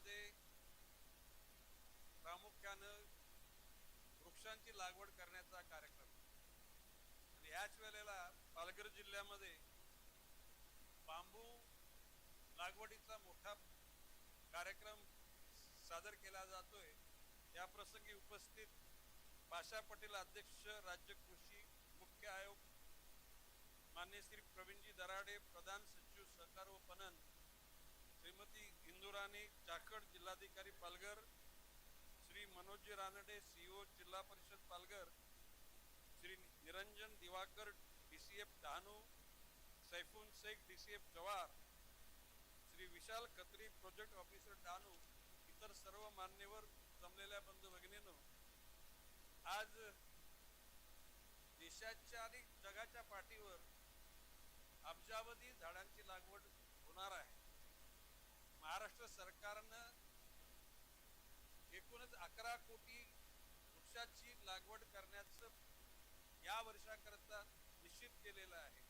जिल्ह्यामध्ये प्रामुख्यानं वृक्षांची लागवड करण्याचा कार्यक्रम. आणि ह्याच वेळेला पालघर जिल्ह्यामध्ये बांबू लागवडीचा मोठा कार्यक्रम सादर केला जातोय. या प्रसंगी उपस्थित पाशा पटेल अध्यक्ष राज्य कृषी मुख्य आयोग मान्य श्री प्रवीणजी दरा श्रीमती इंदुराणी चाकड जिल्हाधिकारी Palghar Shri Manoji Ranade CO Zilla Parishad Palghar Shri Niranjan Diwakar D C F Dahanu Saifun Shaikh D C F Jawhar Shri Vishal Khatri project officer Dahanu इतर सर्व मान्यवर जमलेल्या बंधू भगिनींनो आज देशाच्या आणि जगाच्या पाठीवर अब्जावधी झाडांची लागवड सरकारनं एकूणच अकरा कोटी वृक्षाची लागवड करण्याचं या वर्षाकरता निश्चित केलेलं आहे.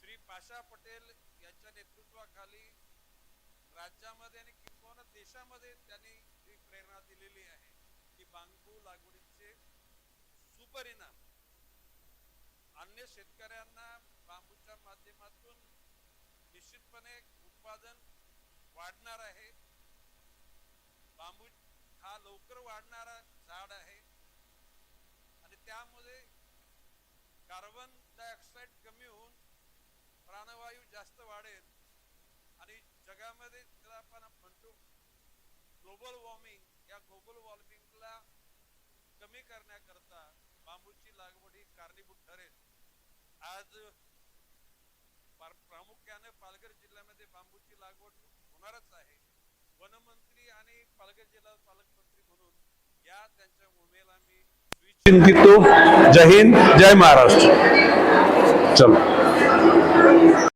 श्री पाशा पटेल यांच्या नेतृत्वाखाली राज्यामध्ये आणि किंवा देशामध्ये त्यांनी ही प्रेरणा दिलेली आहे की बांबू लागवडीचे सुपरिणाम. अन्य शेतकऱ्यांना बांबूच्या माध्यमातून निश्चितपणे उत्पादन वाढणार आहे. बांबू हा लवकर वाढणारा झाड आहे. आणि त्यामध्ये कार्बन डायऑक्साईड कमी होऊन प्राणवायू जास्त वाढेल. आणि जगामध्ये त्याला आपण म्हणतो ग्लोबल वॉर्मिंग या ग्लोबल वॉर्मिंगला कमी करण्याकरता बांबूची लागवड ही कारणीभूत ठरेल. आज पालघर जिल्ह्यामध्ये बांबूची लागवड होणारच आहे. वनमंत्री आणि पालघर जिल्हा पालकमंत्री म्हणून या त्यांच्या भूमिकेला मी चिंतितो. जय हिंद जय महाराष्ट्र. चलो.